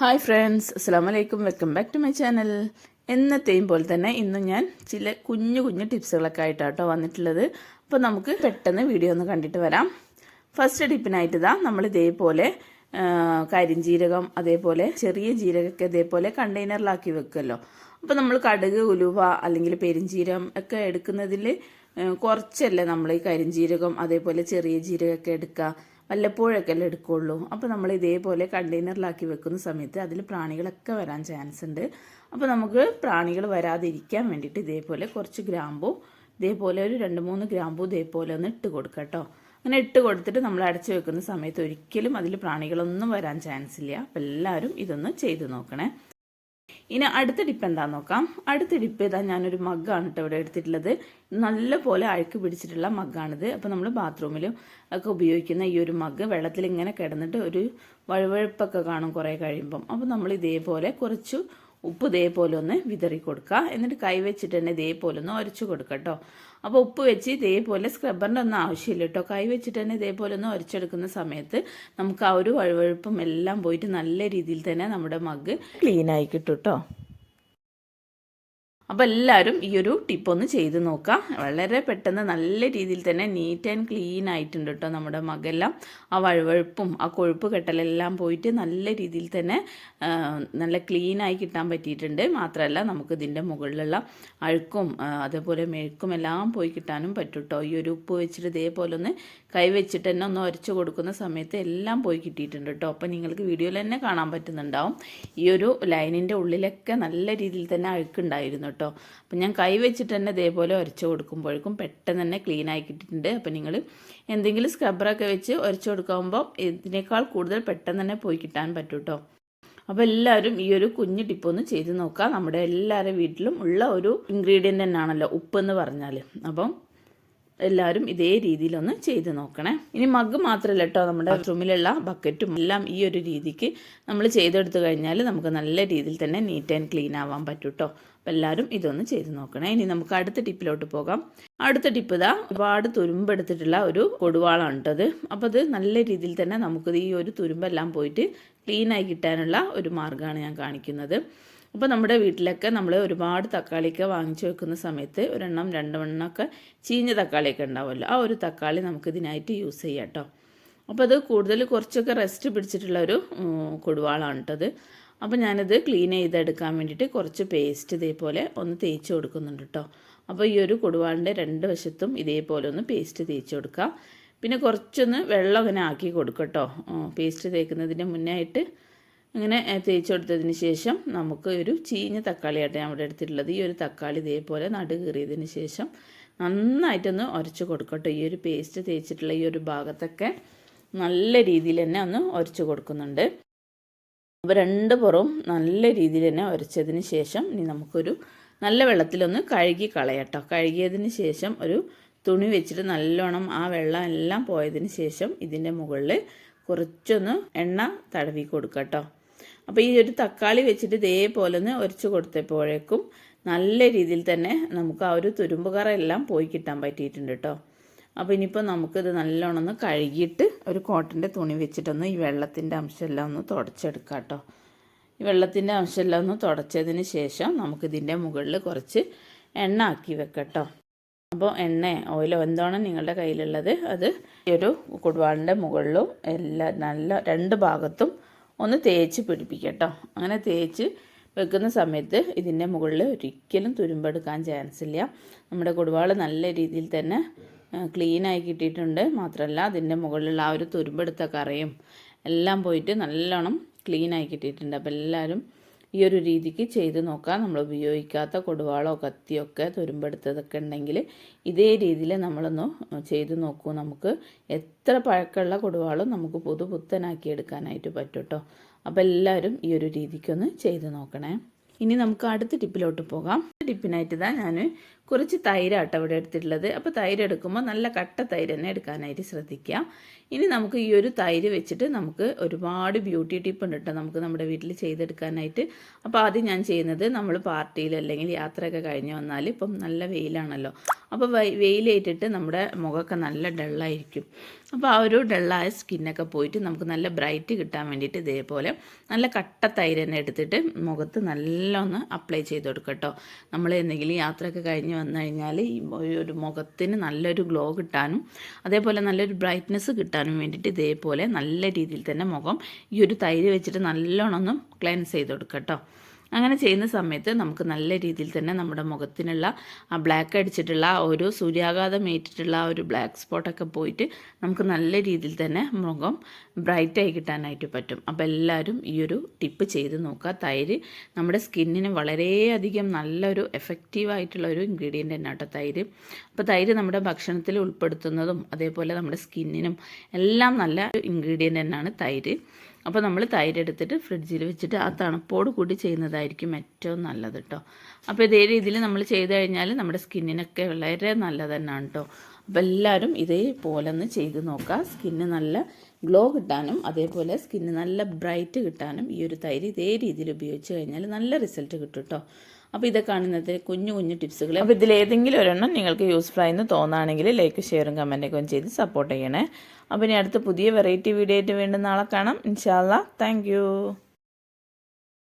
Hi friends അസ്സാം വലൈക്കും welcome back to my channel. എന്നത്തെയും പോലെ തന്നെ ഇന്ന് ഞാൻ ചില കുഞ്ഞു കുഞ്ഞു ടിപ്സുകളൊക്കെ ആയിട്ടാണ് കേട്ടോ വന്നിട്ടുള്ളത്. അപ്പോൾ നമുക്ക് പെട്ടെന്ന് വീഡിയോ ഒന്ന് കണ്ടിട്ട് വരാം. ഫസ്റ്റ് ടിപ്പിനായിട്ട് ഇതാ നമ്മൾ ഇതേപോലെ കരിഞ്ജീരകം അതേപോലെ ചെറിയ ജീരകമൊക്കെ ഇതേപോലെ കണ്ടെയ്നറിലാക്കി വെക്കുമല്ലോ അപ്പോൾ നമ്മൾ കടുക് ഉലുവ അല്ലെങ്കിൽ പെരിഞ്ജീരകം ഒക്കെ എടുക്കുന്നതിൽ കുറച്ചല്ലേ നമ്മൾ ഈ കരിഞ്ജീരകം അതേപോലെ ചെറിയ ജീരകമൊക്കെ എടുക്കുക. വല്ലപ്പോഴൊക്കെ അല്ലേ എടുക്കുകയുള്ളൂ അപ്പോൾ നമ്മൾ ഇതേപോലെ കണ്ടെയ്നറിലാക്കി വെക്കുന്ന സമയത്ത് അതിൽ പ്രാണികളൊക്കെ വരാൻ ചാൻസ് ഉണ്ട്. അപ്പോൾ നമുക്ക് പ്രാണികൾ വരാതിരിക്കാൻ വേണ്ടിയിട്ട് ഇതേപോലെ കുറച്ച് ഗ്രാമ്പൂ ഇതേപോലെ ഒരു രണ്ട് മൂന്ന് ഗ്രാമ്പൂ ഇതേപോലെ ഒന്ന് ഇട്ട് കൊടുക്കുക കേട്ടോ. അങ്ങനെ ഇട്ട് കൊടുത്തിട്ട് നമ്മൾ അടച്ചു വെക്കുന്ന സമയത്ത് ഒരിക്കലും അതിൽ പ്രാണികളൊന്നും വരാൻ ചാൻസ് ഇല്ല. അപ്പോൾ എല്ലാവരും ഇതൊന്ന് ചെയ്ത് നോക്കണേ. ഇനി അടുത്ത ഡിപ്പ് എന്താന്ന് നോക്കാം. അടുത്ത ഡിപ്പ് ഇതാ ഞാനൊരു മഗ്ഗാണ് കേട്ടോ ഇവിടെ എടുത്തിട്ടുള്ളത്. നല്ല പോലെ അഴുക്ക് പിടിച്ചിട്ടുള്ള മഗ്ഗാണിത്. അപ്പോൾ നമ്മൾ ബാത്റൂമിലും ഒക്കെ ഉപയോഗിക്കുന്ന ഈ ഒരു മഗ്ഗ് വെള്ളത്തിൽ ഇങ്ങനെ കിടന്നിട്ട് ഒരു വഴുവഴുപ്പൊക്കെ കാണും കുറേ കഴിയുമ്പം. അപ്പോൾ നമ്മൾ ഇതേപോലെ കുറച്ച് ഉപ്പ് ഇതേപോലെ ഒന്ന് വിതറി കൊടുക്കുക എന്നിട്ട് കൈവച്ചിട്ട് തന്നെ ഇതേപോലെ ഒന്ന് ഉരച്ചു കൊടുക്കുക കേട്ടോ അപ്പോൾ ഉപ്പ് വെച്ച് ഇതേപോലെ സ്ക്രബ്ബറിന്റെ ഒന്നും ആവശ്യമില്ല കേട്ടോ കൈ വെച്ചിട്ട് തന്നെ ഇതേപോലെ ഒന്ന് ഉരച്ചെടുക്കുന്ന സമയത്ത് നമുക്ക് ആ ഒരു വഴുവഴുപ്പും എല്ലാം പോയിട്ട് നല്ല രീതിയിൽ തന്നെ നമ്മുടെ മഗ് ക്ലീൻ ആയി കിട്ടും കേട്ടോ അപ്പോൾ എല്ലാവരും ഈ ഒരു ടിപ്പ് ഒന്ന് ചെയ്ത് നോക്കാം. വളരെ പെട്ടെന്ന് നല്ല രീതിയിൽ തന്നെ നീറ്റ് ആൻഡ് ക്ലീൻ ആയിട്ടുണ്ട് കേട്ടോ നമ്മുടെ മകെല്ലാം. ആ വഴുവഴുപ്പും ആ കൊഴുപ്പ് കെട്ടലെല്ലാം പോയിട്ട് നല്ല രീതിയിൽ തന്നെ നല്ല ക്ലീനായി കിട്ടാൻ പറ്റിയിട്ടുണ്ട്. മാത്രമല്ല നമുക്ക് ഇതിന്റെ മുകളിലുള്ള അഴുക്കും അതേപോലെ മെഴുക്കും എല്ലാം പോയി കിട്ടാനും പറ്റും കേട്ടോ ഈ ഒരു ഉപ്പ് വെച്ചിട്ട് ഇതേപോലെ ഒന്ന് കൈ വെച്ചിട്ട് തന്നെ ഒന്ന് ഉരച്ചു കൊടുക്കുന്ന സമയത്ത് എല്ലാം പോയി കിട്ടിയിട്ടുണ്ട് കേട്ടോ അപ്പോൾ നിങ്ങൾക്ക് വീഡിയോയിൽ തന്നെ കാണാൻ പറ്റുന്നുണ്ടാവും. ഈ ഒരു ലൈനിന്റെ ഉള്ളിലൊക്കെ നല്ല രീതിയിൽ തന്നെ അഴുക്കുണ്ടായിരുന്നു കേട്ടോ. അപ്പം ഞാൻ കൈ വെച്ചിട്ട് തന്നെ ഇതേപോലെ ഉരച്ച് കൊടുക്കുമ്പോഴേക്കും പെട്ടെന്ന് തന്നെ ക്ലീൻ ആയി കിട്ടിയിട്ടുണ്ട്. അപ്പോൾ നിങ്ങൾ എന്തെങ്കിലും സ്ക്രബ്ബറൊക്കെ വെച്ച് ഉരച്ച് കൊടുക്കുമ്പോൾ ഇതിനേക്കാൾ കൂടുതൽ പെട്ടെന്ന് തന്നെ പോയി കിട്ടാൻ പറ്റും കേട്ടോ അപ്പോൾ എല്ലാവരും ഈ ഒരു കുഞ്ഞു ടിപ്പൊന്ന് ചെയ്ത് നോക്കാം. നമ്മുടെ എല്ലാവരുടെ വീട്ടിലും ഉള്ള ഒരു ഇൻഗ്രീഡിയന്റ് തന്നെയാണല്ലോ ഉപ്പ് എന്ന് പറഞ്ഞാൽ അപ്പം എല്ലാവരും ഇതേ രീതിയിലൊന്ന് ചെയ്ത് നോക്കണേ. ഇനി മഗ് മാത്രമല്ല കേട്ടോ നമ്മുടെ ബാത്റൂമിലുള്ള ബക്കറ്റും എല്ലാം ഈ ഒരു രീതിക്ക് നമ്മൾ ചെയ്തെടുത്തു കഴിഞ്ഞാൽ നമുക്ക് നല്ല രീതിയിൽ തന്നെ നീറ്റ് ആൻഡ് ക്ലീൻ ആവാൻ പറ്റും കേട്ടോ അപ്പോൾ എല്ലാവരും ഇതൊന്ന് ചെയ്ത് നോക്കണേ. ഇനി നമുക്ക് അടുത്ത ടിപ്പിലോട്ട് പോകാം. അടുത്ത ടിപ്പ് ഇതാ ഒരുപാട് തുരുമ്പെടുത്തിട്ടുള്ള ഒരു കൊടുവാളാണ് കേട്ടത് അപ്പോൾ അത് നല്ല രീതിയിൽ തന്നെ നമുക്കിത് ഈ ഒരു തുരുമ്പെല്ലാം പോയിട്ട് ക്ലീനായി കിട്ടാനുള്ള ഒരു മാർഗമാണ് ഞാൻ കാണിക്കുന്നത്. അപ്പോൾ നമ്മുടെ വീട്ടിലൊക്കെ നമ്മൾ ഒരുപാട് തക്കാളിയൊക്കെ വാങ്ങിച്ചു വെക്കുന്ന സമയത്ത് ഒരെണ്ണം രണ്ടെണ്ണമൊക്കെ ചീഞ്ഞ തക്കാളിയൊക്കെ ഉണ്ടാവുമല്ലോ. ആ ഒരു തക്കാളി നമുക്ക് ഇതിനായിട്ട് യൂസ് ചെയ്യാം കേട്ടോ. അപ്പോൾ അത് കൂടുതൽ കുറച്ചൊക്കെ റെസ്റ്റ് പിടിച്ചിട്ടുള്ള ഒരു കൊടുവാളാണ് കേട്ടത്. അപ്പോൾ ഞാനത് ക്ലീൻ ചെയ്തെടുക്കാൻ വേണ്ടിയിട്ട് കുറച്ച് പേസ്റ്റ് ഇതേപോലെ ഒന്ന് തേച്ച് കൊടുക്കുന്നുണ്ട് കേട്ടോ. അപ്പോൾ ഈ ഒരു കൊടുവാളിന്റെ രണ്ട് വശത്തും ഇതേപോലെ ഒന്ന് പേസ്റ്റ് തേച്ച് കൊടുക്കാം. പിന്നെ കുറച്ചൊന്ന് വെള്ളം അങ്ങനെ ആക്കി കൊടുക്കട്ടോ കേട്ടോ. പേസ്റ്റ് തേക്കുന്നതിന് മുന്നേ ആയിട്ട് ഇങ്ങനെ ഏ, തേച്ച് കൊടുത്തതിന് ശേഷം നമുക്ക് ഒരു ചീഞ്ഞ തക്കാളിയായിട്ട് ഞാൻ ഇവിടെ എടുത്തിട്ടുള്ളത്. ഈ ഒരു തക്കാളി ഇതേപോലെ നടു കീറിയതിന് ശേഷം നന്നായിട്ടൊന്ന് ഉരച്ച് കൊടുക്കട്ടെ. ഈ ഒരു പേസ്റ്റ് തേച്ചിട്ടുള്ള ഈ ഒരു ഭാഗത്തൊക്കെ നല്ല രീതിയിൽ തന്നെ ഒന്ന് ഉരച്ച് കൊടുക്കുന്നുണ്ട്. അപ്പോൾ രണ്ട് പുറവും നല്ല രീതിയിൽ തന്നെ ഉരച്ചതിന് ശേഷം ഇനി നമുക്കൊരു നല്ല വെള്ളത്തിലൊന്ന് കഴുകി കളയട്ടോ. കഴുകിയതിന് ശേഷം ഒരു തുണി വെച്ചിട്ട് നല്ലോണം ആ വെള്ളം എല്ലാം പോയതിന് ശേഷം ഇതിന്റെ മുകളിൽ കുറച്ചൊന്ന് എണ്ണ തടവി കൊടുക്കുക കേട്ടോ അപ്പോൾ ഈ ഒരു തക്കാളി വെച്ചിട്ട് ഇതേപോലെ ഒന്ന് ഒരച്ച് കൊടുത്തപ്പോഴേക്കും നല്ല രീതിയിൽ തന്നെ നമുക്ക് ആ ഒരു തുരുമ്പുകറ എല്ലാം പോയി കിട്ടാൻ പറ്റിയിട്ടുണ്ട് കേട്ടോ അപ്പോൾ ഇനിയിപ്പോൾ നമുക്കിത് നല്ലോണം ഒന്ന് കഴുകിയിട്ട് ഒരു കോട്ടന്റെ തുണി വെച്ചിട്ടൊന്ന് ഈ വെള്ളത്തിന്റെ അംശമെല്ലാം ഒന്ന് തുടച്ചെടുക്കാം കേട്ടോ ഈ വെള്ളത്തിന്റെ അംശമെല്ലാം ഒന്ന് തുടച്ചതിന് ശേഷം നമുക്കിതിന്റെ മുകളിൽ കുറച്ച് എണ്ണ ആക്കി വെക്കട്ടോ അപ്പോൾ എണ്ണ ഓയിലോ എന്താണോ നിങ്ങളുടെ കയ്യിലുള്ളത് അത് ഈ ഒരു കൊടുവാളിന്റെ മുകളിലും എല്ലാ നല്ല രണ്ട് ഭാഗത്തും ഒന്ന് തേച്ച് പിടിപ്പിക്കട്ടോ. അങ്ങനെ തേച്ച് വെക്കുന്ന സമയത്ത് ഇതിന്റെ മുകളിൽ ഒരിക്കലും തുരുമ്പെടുക്കാൻ ചാൻസ് ഇല്ല. നമ്മുടെ കൊടുവാൾ നല്ല രീതിയിൽ തന്നെ ക്ലീനായി കിട്ടിയിട്ടുണ്ട്. മാത്രമല്ല അതിന്റെ മുകളിലുള്ള ആ ഒരു തുരുമ്പെടുത്ത കറയും എല്ലാം പോയിട്ട് നല്ലോണം ക്ലീനായി കിട്ടിയിട്ടുണ്ട്. അപ്പോൾ എല്ലാവരും ഈ ഒരു രീതിക്ക് ചെയ്ത് നോക്കാം. നമ്മൾ ഉപയോഗിക്കാത്ത കൊടുവാളോ കത്തിയൊക്കെ തുരുമ്പെടുത്തതൊക്കെ ഉണ്ടെങ്കിൽ ഇതേ രീതിയിൽ നമ്മളൊന്ന് ചെയ്ത് നോക്കൂ. നമുക്ക് എത്ര പഴക്കമുള്ള കൊടുവാളും നമുക്ക് പുതു പുത്തനാക്കി എടുക്കാനായിട്ട് പറ്റും കേട്ടോ അപ്പോൾ എല്ലാവരും ഈ ഒരു രീതിക്കൊന്ന് ചെയ്ത് നോക്കണേ. ഇനി നമുക്ക് അടുത്ത ടിപ്പിലോട്ട് പോകാം. ടിപ്പിനായിട്ട് ഇതാ ഞാൻ കുറച്ച് തൈരാട്ടോ ഇവിടെ എടുത്തിട്ടുള്ളത്. അപ്പോൾ തൈര് എടുക്കുമ്പോൾ നല്ല കട്ട തൈര് തന്നെ എടുക്കാനായിട്ട് ശ്രദ്ധിക്കുക ഇനി നമുക്ക് ഈ ഒരു തൈര് വെച്ചിട്ട് നമുക്ക് ഒരുപാട് ബ്യൂട്ടി ടിപ്പ് ഉണ്ട് കേട്ടോ നമുക്ക് നമ്മുടെ വീട്ടിൽ ചെയ്തെടുക്കാനായിട്ട്. അപ്പോൾ ആദ്യം ഞാൻ ചെയ്യുന്നത് നമ്മൾ പാർട്ടിയിൽ അല്ലെങ്കിൽ യാത്രയൊക്കെ കഴിഞ്ഞ് വന്നാൽ ഇപ്പം നല്ല വെയിലാണല്ലോ. അപ്പോൾ വെയിലേറ്റിട്ട് നമ്മുടെ മുഖമൊക്കെ നല്ല ഡള്ളായിരിക്കും. അപ്പോൾ ആ ഒരു ഡള്ളായ സ്കിന്നൊക്കെ പോയിട്ട് നമുക്ക് നല്ല ബ്രൈറ്റ് കിട്ടാൻ വേണ്ടിയിട്ട് ഇതേപോലെ നല്ല കട്ട തൈര് തന്നെ എടുത്തിട്ട് മുഖത്ത് നല്ലൊന്ന് അപ്ലൈ ചെയ്ത് കൊടുക്കട്ടോ. നമ്മൾ എന്തെങ്കിലും യാത്രയൊക്കെ കഴിഞ്ഞ് വന്നു കഴിഞ്ഞാൽ ഈ ഒരു മുഖത്തിന് നല്ലൊരു ഗ്ലോ കിട്ടാനും അതേപോലെ നല്ലൊരു ബ്രൈറ്റ്നെസ് കിട്ടാനും വേണ്ടിയിട്ട് ഇതേപോലെ നല്ല രീതിയിൽ തന്നെ മുഖം ഈ ഒരു തൈര് വെച്ചിട്ട് നല്ലോണം ഒന്ന് ക്ലെൻസ് ചെയ്ത് കൊടുക്കുക കേട്ടോ അങ്ങനെ ചെയ്യുന്ന സമയത്ത് നമുക്ക് നല്ല രീതിയിൽ തന്നെ നമ്മുടെ മുഖത്തിനുള്ള ആ ബ്ലാക്ക് അടിച്ചിട്ടുള്ള ഒരു സൂര്യാഘാതം ഏറ്റിട്ടുള്ള ആ ഒരു ബ്ലാക്ക് സ്പോട്ടൊക്കെ പോയിട്ട് നമുക്ക് നല്ല രീതിയിൽ തന്നെ മുഖം ബ്രൈറ്റായി കിട്ടാനായിട്ട് പറ്റും. അപ്പോൾ എല്ലാവരും ഈ ഒരു ടിപ്പ് ചെയ്ത് നോക്കുക. തൈര് നമ്മുടെ സ്കിന്നിന് വളരെയധികം നല്ലൊരു എഫക്റ്റീവായിട്ടുള്ള ഒരു ഇൻഗ്രീഡിയന്റ് തന്നെ കേട്ടോ തൈര്. അപ്പോൾ തൈര് നമ്മുടെ ഭക്ഷണത്തിൽ ഉൾപ്പെടുത്തുന്നതും അതേപോലെ നമ്മുടെ സ്കിന്നിനും എല്ലാം നല്ല ഇൻഗ്രീഡിയന്റ് തന്നെയാണ് തൈര്. അപ്പോൾ നമ്മൾ തൈര് എടുത്തിട്ട് ഫ്രിഡ്ജിൽ വെച്ചിട്ട് ആ തണുപ്പോട് കൂടി ചെയ്യുന്നതായിരിക്കും ഏറ്റവും നല്ലത് കേട്ടോ അപ്പോൾ ഇതേ രീതിയിൽ നമ്മൾ ചെയ്ത് കഴിഞ്ഞാൽ നമ്മുടെ സ്കിന്നിനൊക്കെ വളരെ നല്ലത് തന്നെയാണ് കേട്ടോ അപ്പോൾ എല്ലാവരും ഇതേപോലെ ഒന്ന് ചെയ്ത് നോക്കുക സ്കിന്ന് നല്ല ഗ്ലോ കിട്ടാനും അതേപോലെ സ്കിന്ന് നല്ല ബ്രൈറ്റ് കിട്ടാനും ഈ ഒരു തൈര് ഇതേ രീതിയിൽ ഉപയോഗിച്ച് കഴിഞ്ഞാൽ നല്ല റിസൾട്ട് കിട്ടും കേട്ടോ അപ്പോൾ ഇതൊക്കെയാണ് ഇന്നത്തെ കുഞ്ഞു കുഞ്ഞു ടിപ്സുകൾ അപ്പോൾ ഇതിലേതെങ്കിലും ഒരെണ്ണം നിങ്ങൾക്ക് യൂസ്ഫുൾ ആയെന്ന് തോന്നുകയാണെങ്കിൽ ലൈക്ക് ഷെയറും കമന്റൊക്കെ ചെയ്ത് സപ്പോർട്ട് ചെയ്യണേ. അപ്പോൾ ഇനി അടുത്ത പുതിയ വെറൈറ്റി വീഡിയോ ആയിട്ട് വീണ്ടും നാളെ കാണാം. ഇൻഷാല്ല താങ്ക്